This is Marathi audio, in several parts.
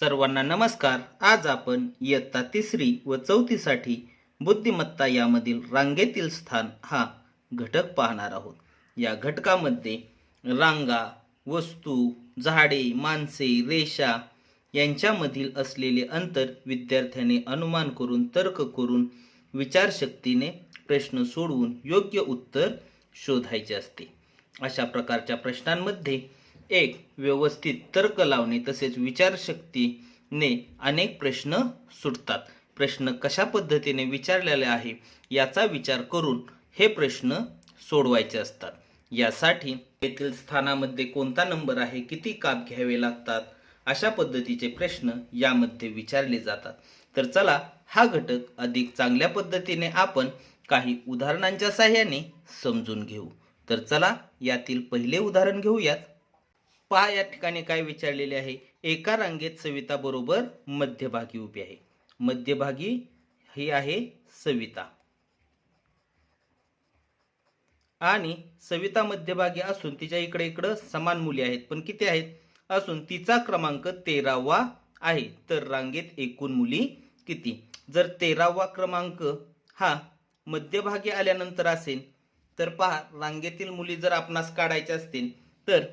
सर्वांना नमस्कार. आज आपण इयत्ता तिसरी व चौथीसाठी बुद्धिमत्ता यामधील रांगेतील स्थान हा घटक पाहणार आहोत. या घटकामध्ये रांगा वस्तू झाडे माणसे रेषा यांच्यामधील असलेले अंतर विद्यार्थ्याने अनुमान करून तर्क करून विचारशक्तीने प्रश्न सोडवून योग्य उत्तर शोधायचे असते. अशा प्रकारच्या प्रश्नांमध्ये एक व्यवस्थित तर्क लावणे तसेच विचारशक्तीने अनेक प्रश्न सुटतात. प्रश्न कशा पद्धतीने विचारलेले आहे याचा विचार करून हे प्रश्न सोडवायचे असतात. यासाठी येथील स्थानामध्ये कोणता नंबर आहे किती काप घ्यावे लागतात अशा पद्धतीचे प्रश्न यामध्ये विचारले जातात. तर चला हा घटक अधिक चांगल्या पद्धतीने आपण काही उदाहरणांच्या साह्याने समजून घेऊ. तर चला यातील पहिले उदाहरण घेऊयात. पहा या ठिकाणी काय विचारलेले आहे. एका रांगेत सविता बरोबर मध्यभागी उभी आहे. मध्यभागी ही आहे सविता. आणि सविता मध्यभागी असून तिच्या इकडे इकडं समान मुली आहेत. पण किती आहेत? असून तिचा क्रमांक तेरावा आहे. तर रांगेत एकूण मुली किती? जर तेरावा क्रमांक हा मध्यभागी आल्यानंतर असेल तर पहा रांगेतील मुली जर आपणास काढायच्या असतील तर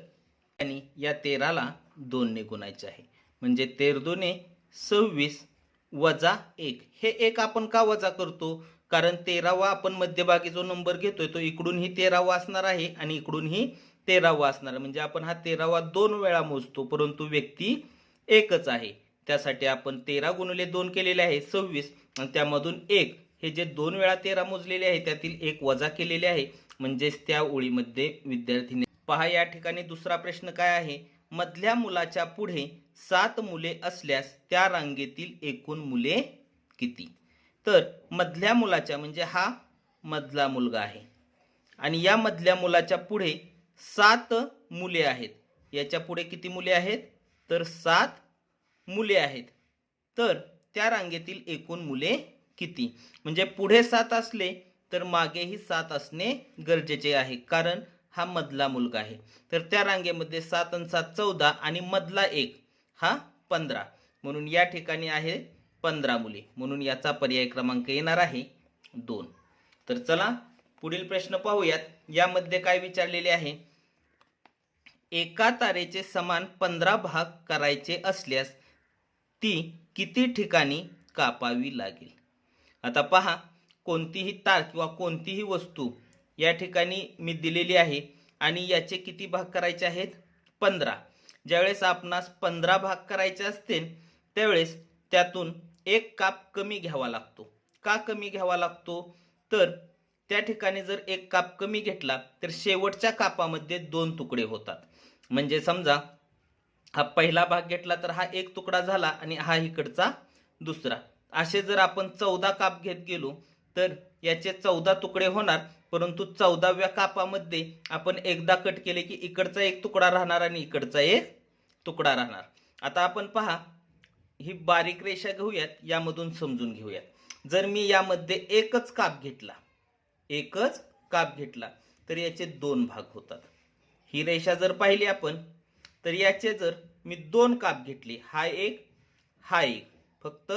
आणि या तेराला दोनने गुणायचे आहे. म्हणजे तेर दोने सव्वीस वजा एक. हे एक आपण का वजा करतो? कारण तेरावा आपण मध्यभागी जो नंबर घेतोय तो इकडूनही तेरावा असणार आहे आणि इकडूनही तेरावा असणार आहे. म्हणजे आपण हा तेरावा दोन वेळा मोजतो परंतु व्यक्ती एकच आहे. त्यासाठी आपण तेरा गुणिले दोन केलेले आहे सव्वीस आणि त्यामधून एक. हे जे दोन वेळा तेरा मोजलेले आहे त्यातील एक वजा केलेले आहे. म्हणजेच त्या ओळीमध्ये विद्यार्थीने पहा या ठिकाणी दुसरा प्रश्न काय आहे? मधल्या मुलाच्या पुढे सात मुले असल्यास त्या रांगेतील एकूण मुले किती? तर मधल्या मुलाच्या म्हणजे हा मधला मुलगा आहे. आणि या मधल्या मुलाच्या पुढे सात मुले आहेत. याच्यापुढे किती मुले आहेत? तर सात मुले आहेत. तर त्या रांगेतील एकूण मुले किती? म्हणजे पुढे सात असले तर मागेही सात असणे गरजेचे आहे. कारण हा मधला मुलगा आहे. तर त्या रांगेमध्ये सात आणि सात चौदा आणि मधला एक हा पंधरा. म्हणून या ठिकाणी आहे पंधरा मुली. म्हणून याचा पर्याय क्रमांक येणार आहे दोन. तर चला पुढील प्रश्न पाहूयात. यामध्ये काय विचारलेले आहे? एका तारेचे समान पंधरा भाग करायचे असल्यास ती किती ठिकाणी कापावी लागेल? आता पहा कोणतीही तार किंवा कोणतीही वस्तू या ठिकाणी मी दिलेली आहे. आणि याचे किती भाग करायचे आहेत? पंधरा. ज्यावेळेस आपणास पंधरा भाग करायचे असतील त्यावेळेस त्यातून एक काप कमी घ्यावा लागतो. का कमी घ्यावा लागतो? तर त्या ठिकाणी जर एक काप कमी घेतला तर शेवटच्या कापामध्ये दोन तुकडे होतात. म्हणजे समजा हा पहिला भाग घेतला तर हा एक तुकडा झाला आणि हा इकडचा दुसरा. असे जर आपण चौदा काप घेत गेलो तर याचे चौदा तुकडे होणार परंतु चौदाव्या कापामध्ये आपण एकदा कट केले की इकडचा एक तुकडा राहणार आणि इकडचा एक तुकडा राहणार. आता आपण पहा ही बारीक रेषा घेऊयात यामधून समजून घेऊयात. जर मी यामध्ये एकच काप घेतला एकच काप घेतला तर याचे दोन भाग होतात. ही रेषा जर पाहिली आपण तर याचे जर मी दोन काप घेतले हा एक हा एक. फक्त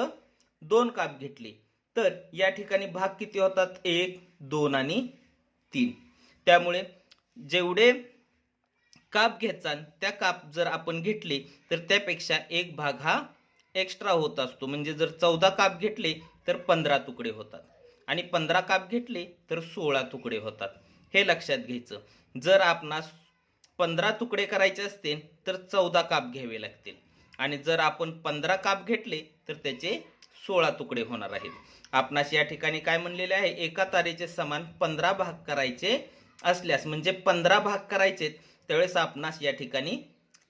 दोन काप घेतली. तर या ठिकाणी भाग किती होतात? एक दोन आणि तीन. त्यामुळे जेवढे काप घ्यायचा त्या काप जर आपण घेतले तर त्यापेक्षा एक भाग हा एक्स्ट्रा होत असतो. म्हणजे जर चौदा काप घेतले तर पंधरा तुकडे होतात. आणि पंधरा काप घेतले तर सोळा तुकडे होतात. हे लक्षात घ्यायचं. जर आपणास पंधरा तुकडे करायचे असतील तर चौदा काप घ्यावे लागतील. आणि जर आपण पंधरा काप घेतले तर त्याचे सोळा तुकडे होणार आहेत. आपणास या ठिकाणी काय म्हणलेले आहे? एका तारेचे समान पंधरा भाग करायचे असल्यास म्हणजे पंधरा भाग करायचे त्यावेळेस आपणास या ठिकाणी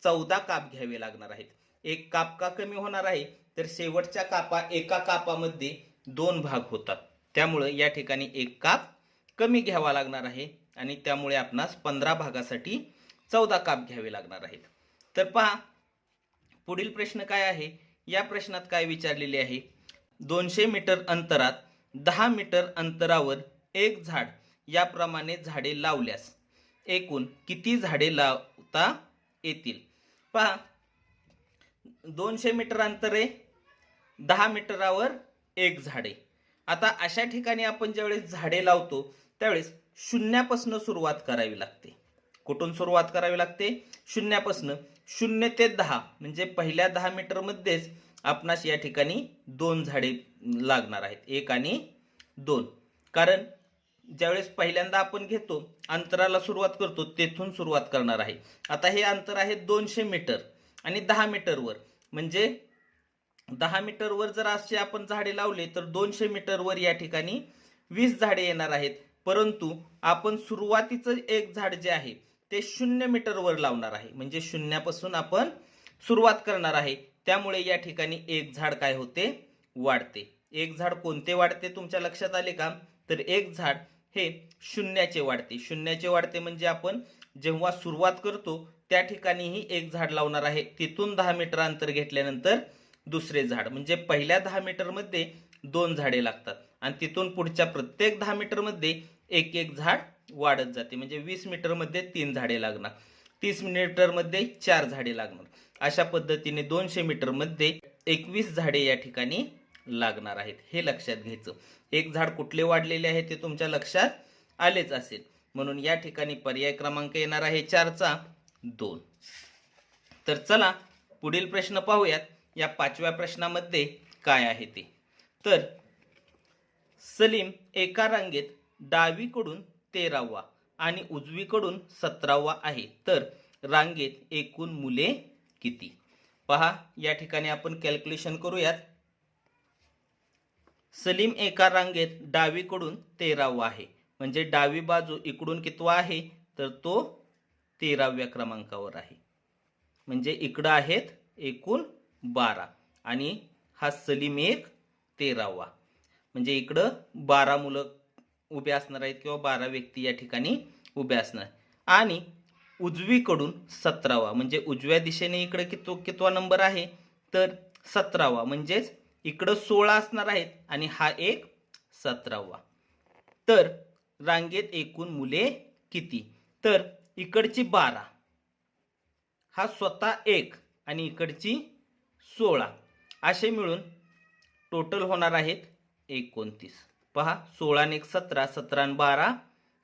चौदा काप घ्यावे लागणार आहेत. एक काप का कमी होणार आहे? तर शेवटच्या कापा एका कापामध्ये दोन भाग होतात. त्यामुळं या ठिकाणी एक काप कमी घ्यावा लागणार आहे आणि त्यामुळे आपणास पंधरा भागासाठी चौदा काप घ्यावे लागणार आहेत. तर पहा पुढील प्रश्न काय आहे? या प्रश्नात काय विचारलेले आहे? दोनशे मीटर अंतरात दहा मीटर अंतरावर एक झाड याप्रमाणे झाडे लावल्यास. एकूण किती झाडे लावता येतील? पहा. दोनशे मीटर अंतर आहे दहा मीटरावर एक झाडे. आता अशा ठिकाणी आपण ज्यावेळेस झाडे लावतो त्यावेळेस शून्यापासून सुरुवात करावी लागते. कुठून सुरुवात करावी लागते? शून्यापासून शून्य ते दहा म्हणजे पहिल्या दहा मीटरमध्येच आपणास या ठिकाणी दोन झाडे लागणार आहेत. एक आणि दोन. कारण ज्यावेळेस पहिल्यांदा आपण घेतो अंतराला सुरुवात करतो तेथून सुरुवात करणार आहे. आता हे अंतर आहे दोनशे मीटर आणि दहा मीटरवर. म्हणजे दहा मीटरवर जर असे आपण झाडे लावले तर दोनशे मीटरवर या ठिकाणी वीस झाडे येणार आहेत. परंतु आपण सुरुवातीचं एक झाड जे आहे ते शून्य मीटरवर लावणार आहे. म्हणजे शून्यापासून आपण सुरुवात करणार आहे. त्यामुळे या ठिकाणी एक झाड काय होते? वाढते. एक झाड कोणते वाढते तुमच्या लक्षात आले का? तर एक झाड हे शून्याचे वाढते. शून्याचे वाढते म्हणजे आपण जेव्हा सुरुवात करतो त्या ठिकाणीही एक झाड लावणार आहे. तिथून दहा मीटर अंतर घेतल्यानंतर दुसरे झाड. म्हणजे पहिल्या दहा मीटरमध्ये दोन झाडे लागतात. आणि तिथून पुढच्या प्रत्येक दहा मीटरमध्ये एक एक झाड वाढत जाते. म्हणजे वीस मीटरमध्ये तीन झाडे लागणार. तीस मीटरमध्ये चार झाडे लागणार. अशा पद्धतीने दोनशे मीटरमध्ये एकवीस झाडे या ठिकाणी लागणार आहेत. हे लक्षात घ्यायचं. एक झाड कुठले वाढलेले आहे ते तुमच्या लक्षात आलेच असेल. म्हणून या ठिकाणी पर्याय क्रमांक येणार आहे चारचा दोन. तर चला पुढील प्रश्न पाहूयात. या पाचव्या प्रश्नामध्ये काय आहे ते? तर सलीम एका रांगेत डावीकडून तेरावा आणि उजवीकडून सतरावा आहे. तर रांगेत एकूण मुले किती? पहा या ठिकाणी आपण कॅल्क्युलेशन करूयात. सलीम एका रांगेत डावीकडून तेरावा आहे. म्हणजे डावी बाजू इकडून कितवा आहे? तर तो तेराव्या क्रमांकावर आहे. म्हणजे इकडं आहेत एकूण बारा. आणि हा सलीम एक तेरावा. म्हणजे इकडं बारा मुलं उभे असणार आहेत किंवा बारा व्यक्ती या ठिकाणी उभे असणार. आणि उजवीकडून सतरावा. म्हणजे उजव्या दिशेने इकडे कितो कितवा नंबर आहे? तर सतरावा. म्हणजेच इकडं सोळा असणार आहेत आणि हा एक सतरावा. तर रांगेत एकूण मुले किती? तर इकडची बारा. हा स्वतः एक आणि इकडची सोळा. असे मिळून टोटल होणार आहेत एकोणतीस. पहा सोळा आणि एक सतरा सतरा आणि बारा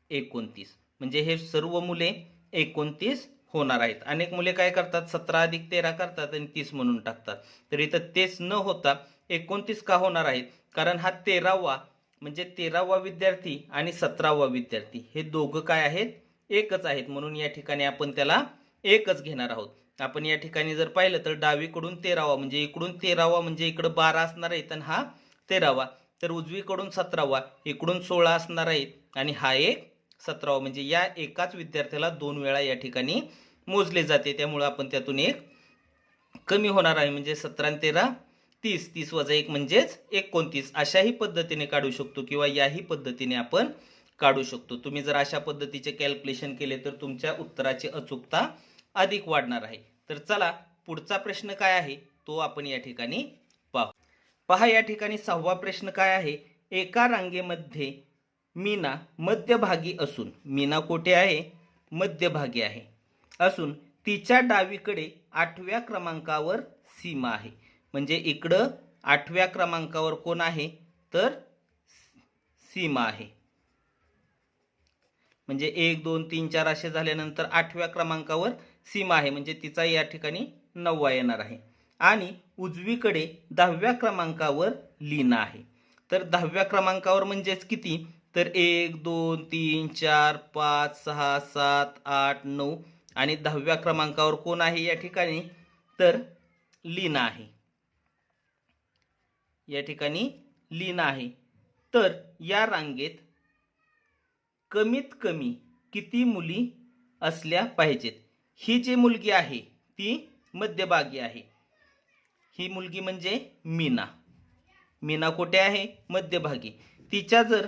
एकोणतीस. म्हणजे हे सर्व मुले एकोणतीस होणार आहेत. अनेक मुले काय करतात? सतरा अधिक तेरा करतात आणि तीस म्हणून टाकतात. तर इथं तेच न होता एकोणतीस का होणार आहेत? कारण हा तेरावा म्हणजे तेरावा विद्यार्थी आणि सतरावा विद्यार्थी हे दोघं काय आहेत? एकच आहेत. म्हणून या ठिकाणी आपण त्याला एकच घेणार आहोत. आपण या ठिकाणी जर पाहिलं तर डावीकडून तेरावा म्हणजे इकडून तेरावा म्हणजे इकडं बारा असणार आहेत आणि हा तेरावा. तर उजवीकडून सतरावा इकडून सोळा असणार आहेत आणि हा एक सतरावा. म्हणजे या एकाच विद्यार्थ्याला दोन वेळा या ठिकाणी मोजले जाते. त्यामुळं आपण त्यातून एक कमी होणार आहे. म्हणजे सतरा तेरा तीस. तीस वजा एक म्हणजेच एकोणतीस. अशाही पद्धतीने काढू शकतो किंवा याही पद्धतीने आपण काढू शकतो. तुम्ही जर अशा पद्धतीचे कॅल्क्युलेशन केले तर तुमच्या उत्तराची अचूकता अधिक वाढणार आहे. तर चला पुढचा प्रश्न काय आहे? तो आपण या ठिकाणी पाहू. पहा या ठिकाणी सहावा प्रश्न काय आहे? एका रांगेमध्ये मीना मध्यभागी असून मीना कोठे आहे? मध्यभागी आहे. असून तिच्या डावीकडे आठव्या क्रमांकावर सीमा आहे. म्हणजे इकडं आठव्या क्रमांकावर कोण आहे? तर सीमा आहे. म्हणजे एक दोन तीन चार असे झाल्यानंतर आठव्या क्रमांकावर सीमा आहे. म्हणजे तिचा या ठिकाणी नववा येणार आहे. आणि उजवीकडे दहाव्या क्रमांकावर लीना आहे. तर दहाव्या क्रमांकावर म्हणजेच किती? तर एक दोन तीन चार पाच सहा सात आठ नऊ आणि दहाव्या क्रमांकावर कोण आहे या ठिकाणी? तर लीना आहे. या ठिकाणी लीना आहे. तर या रांगेत कमीत कमी किती मुली असल्या पाहिजेत? ही जी मुलगी आहे ती मध्यभागी आहे. ही मुलगी म्हणजे मीना. मीना कुठे आहे? मध्यभागी. तिच्या जर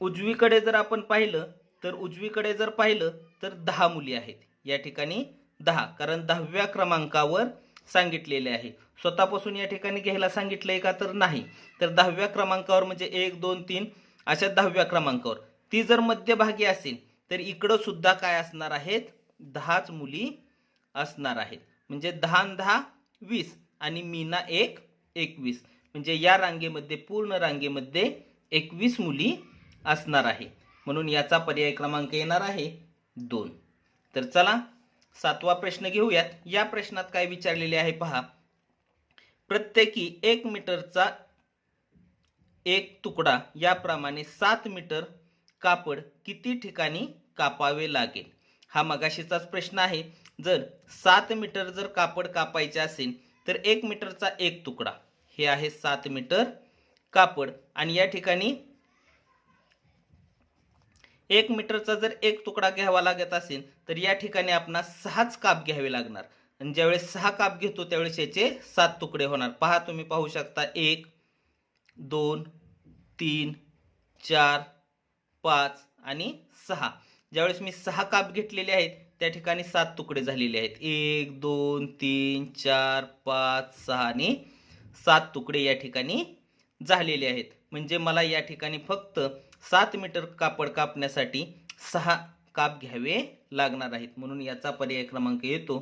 उजवीकडे जर आपण पाहिलं तर उजवीकडे जर पाहिलं तर दहा मुली आहेत. या ठिकाणी दहा कारण दहाव्या क्रमांकावर सांगितलेले आहे. स्वतःपासून या ठिकाणी घ्यायला सांगितलंय का तर नाही. तर दहाव्या क्रमांकावर म्हणजे एक दोन तीन अशा दहाव्या क्रमांकावर. ती जर मध्यभागी असेल तर इकडं सुद्धा काय असणार आहेत? दहाच मुली असणार आहेत. म्हणजे दहा दहा वीस आणि मीना एक एकवीस. म्हणजे या रांगेमध्ये पूर्ण रांगेमध्ये एकवीस मुली असणार आहे. म्हणून याचा पर्याय क्रमांक येणार आहे दोन. तर चला सातवा प्रश्न घेऊयात. या प्रश्नात काय विचारलेले आहे पहा. प्रत्येकी एक मीटरचा एक तुकडा याप्रमाणे सात मीटर कापड किती ठिकाणी कापावे लागेल? हा मगाशीचाच प्रश्न आहे. जर सात मीटर जर कापड कापायचे असेल तर एक मीटरचा एक तुकडा. हे आहे सात मीटर कापड. आणि या ठिकाणी एक मीटरचा जर एक तुकडा घ्यावा लागत असेल तर या ठिकाणी आपणास सहाच काप घ्यावे लागणार. आणि ज्यावेळेस सहा काप घेतो त्यावेळेस याचे सात तुकडे होणार. पहा तुम्ही पाहू शकता एक दोन तीन चार पाच आणि सहा. ज्यावेळेस मी सहा काप घेतलेले आहेत त्या ठिकाणी सात तुकडे झालेले आहेत. एक दोन तीन चार पाच सहा आणि सात तुकडे या ठिकाणी झालेले आहेत. म्हणजे मला या ठिकाणी फक्त सात मीटर कापड कापण्यासाठी सहा काप घ्यावे लागणार आहेत. म्हणून याचा पर्याय क्रमांक येतो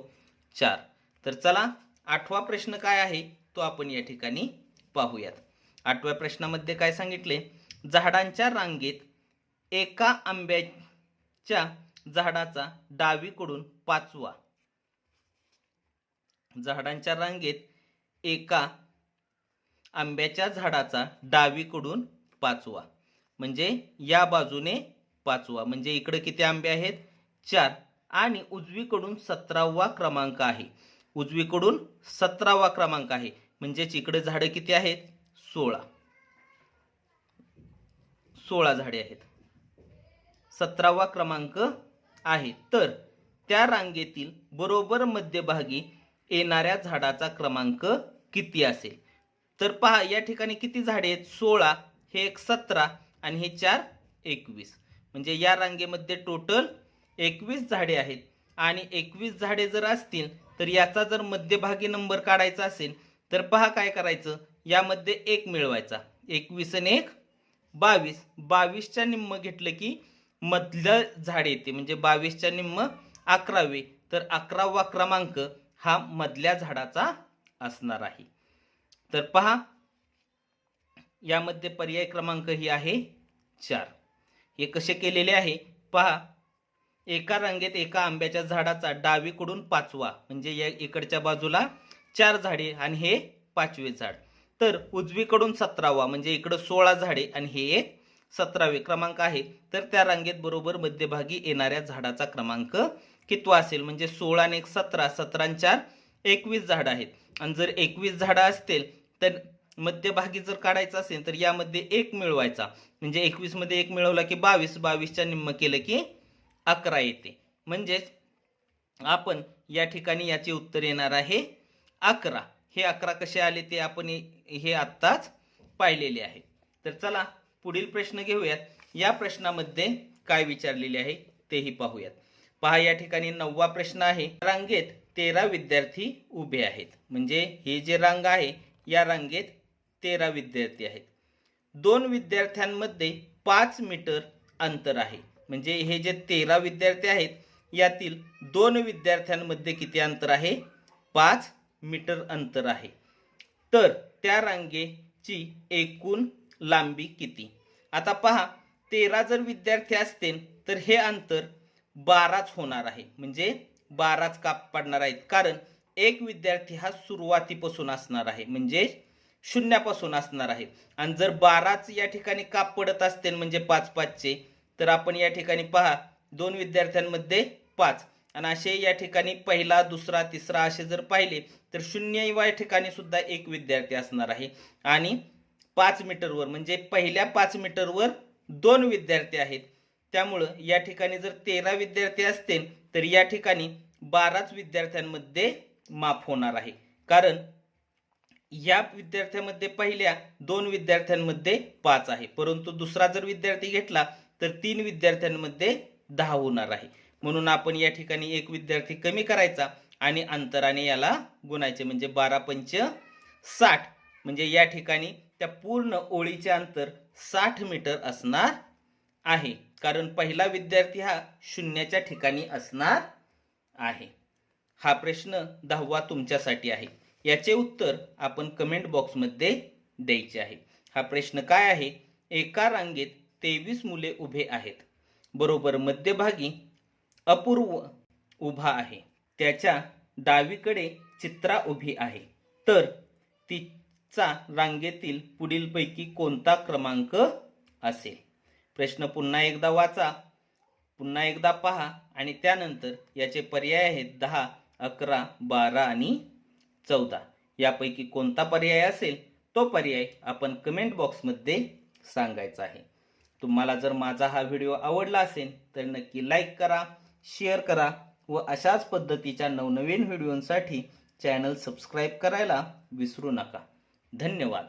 चार. तर चला आठवा प्रश्न काय आहे? तो आपण या ठिकाणी पाहूयात. आठव्या प्रश्नामध्ये काय सांगितले? झाडांच्या रांगेत एका आंब्याच्या झाडाचा डावीकडून पाचवा. झाडांच्या रांगेत एका आंब्याच्या झाडाचा डावीकडून पाचवा. म्हणजे या बाजूने पाचवा. म्हणजे इकडे किती आंबे आहेत? चार. आणि उजवीकडून सतरावा क्रमांक आहे. उजवीकडून सतरावा क्रमांक आहे. म्हणजेच इकडे झाडं किती आहेत? सोळा. सोळा झाडे आहेत. सतरावा क्रमांक आहे. तर त्या रांगेतील बरोबर मध्यभागी येणाऱ्या झाडाचा क्रमांक किती असेल? तर पहा या ठिकाणी किती झाडे आहेत? सोळा. हे एक सतरा. आणि हे चार एकवीस. म्हणजे या रांगेमध्ये टोटल एकवीस झाडे आहेत. आणि एकवीस झाडे जर असतील तर याचा जर मध्यभागी नंबर काढायचा असेल तर पहा काय करायचं? यामध्ये एक मिळवायचा. एकवीस आणि एक बावीस. बावीसच्या निम्म घेतलं की मधलं झाड येते. म्हणजे बावीसच्या निम्म अकरावे. तर अकरावा क्रमांक हा मधल्या झाडाचा असणार आहे. तर पहा यामध्ये पर्याय क्रमांक ही आहे चार. हे कसे केलेले आहे? पहा. एका रांगेत एका आंब्याच्या झाडाचा डावीकडून पाचवा म्हणजे या इकडच्या बाजूला चार झाडे आणि हे पाचवे झाड. तर उजवीकडून सतरावा म्हणजे इकडं सोळा झाडे आणि हे एक सतरावे क्रमांक आहे. तर त्या रांगेत बरोबर मध्यभागी येणाऱ्या झाडाचा क्रमांक कितवा असेल? म्हणजे सोळा आणि एक सतरा सतरा चार एकवीस झाडं आहेत. आणि जर एकवीस झाडं असतील तर मध्यभागी जर काढायचं असेल तर यामध्ये एक मिळवायचा. म्हणजे एकवीसमध्ये एक मिळवला की बावीस बावीसच्या निम्म केलं की अकरा येते. म्हणजेच आपण या ठिकाणी याचे उत्तर येणार आहे अकरा. हे अकरा कसे आले ते आपण हे- हे आत्ताच पाहिलेले आहे. तर चला पुढील प्रश्न घेऊयात. या प्रश्नामध्ये काय विचारलेले आहे तेही पाहूयात. पहा या ठिकाणी नववा प्रश्न आहे. रांगेत तेरा विद्यार्थी उभे आहेत. म्हणजे हे जे रांग आहे या रांगेत तेरा विद्यार्थी आहेत. दोन विद्यार्थ्यांमध्ये पाच मीटर अंतर आहे. म्हणजे हे जे तेरा विद्यार्थी आहेत यातील दोन विद्यार्थ्यांमध्ये किती अंतर आहे? पाच मीटर अंतर आहे. तर त्या रांगेची एकूण लांबी किती? आता पहा तेरा जर विद्यार्थी असतील तर हे अंतर बाराच होणार आहे. म्हणजे बाराच काप पडणार आहेत. कारण एक विद्यार्थी हा सुरुवातीपासून असणार आहे. म्हणजे शून्यापासून असणार आहे. आणि जर बाराच या ठिकाणी काप पडत असतील म्हणजे पाच पाचचे तर आपण या ठिकाणी पहा दोन विद्यार्थ्यांमध्ये पाच. आणि असे या ठिकाणी पहिला दुसरा तिसरा असे जर पाहिले तर शून्य या ठिकाणी सुद्धा एक विद्यार्थी असणार आहे. आणि पाच मीटरवर म्हणजे पहिल्या पाच मीटरवर दोन विद्यार्थी आहेत. त्यामुळं या ठिकाणी जर तेरा विद्यार्थी असतील तर या ठिकाणी बाराच विद्यार्थ्यांमध्ये माफ होणार आहे. कारण या विद्यार्थ्यामध्ये पहिल्या दोन विद्यार्थ्यांमध्ये पाच आहे. परंतु दुसरा जर विद्यार्थी घेतला तर तीन विद्यार्थ्यांमध्ये दहा होणार आहे. म्हणून आपण या ठिकाणी एक विद्यार्थी कमी करायचा आणि अंतराने याला गुणायचे म्हणजे बारा पंच साठ. म्हणजे या ठिकाणी त्या पूर्ण ओळीचे अंतर साठ मीटर असणार आहे. कारण पहिला विद्यार्थी हा शून्याच्या ठिकाणी असणार आहे. हा प्रश्न दहावा तुमच्यासाठी आहे. याचे उत्तर आपण कमेंट बॉक्समध्ये द्यायचे आहे. हा प्रश्न काय आहे? एका रांगेत तेवीस मुले उभे आहेत. बरोबर मध्यभागी अपूर्व उभा आहे. त्याच्या डावीकडे चित्रा उभी आहे. तर तिचा रांगेतील पुढीलपैकी कोणता क्रमांक असेल? प्रश्न पुन्हा एकदा वाचा. पुन्हा एकदा पहा आणि त्यानंतर याचे पर्याय आहेत दहा अकरा बारा आणि चौदा. यापैकी कोणता पर्याय असेल तो पर्याय आपण कमेंट बॉक्समध्ये सांगायचा आहे. तुम्हाला जर माझा हा व्हिडिओ आवडला असेल तर नक्की लाईक करा शेअर करा व अशाच पद्धतीच्या नवनवीन व्हिडिओंसाठी चॅनल सबस्क्राईब करायला विसरू नका. धन्यवाद.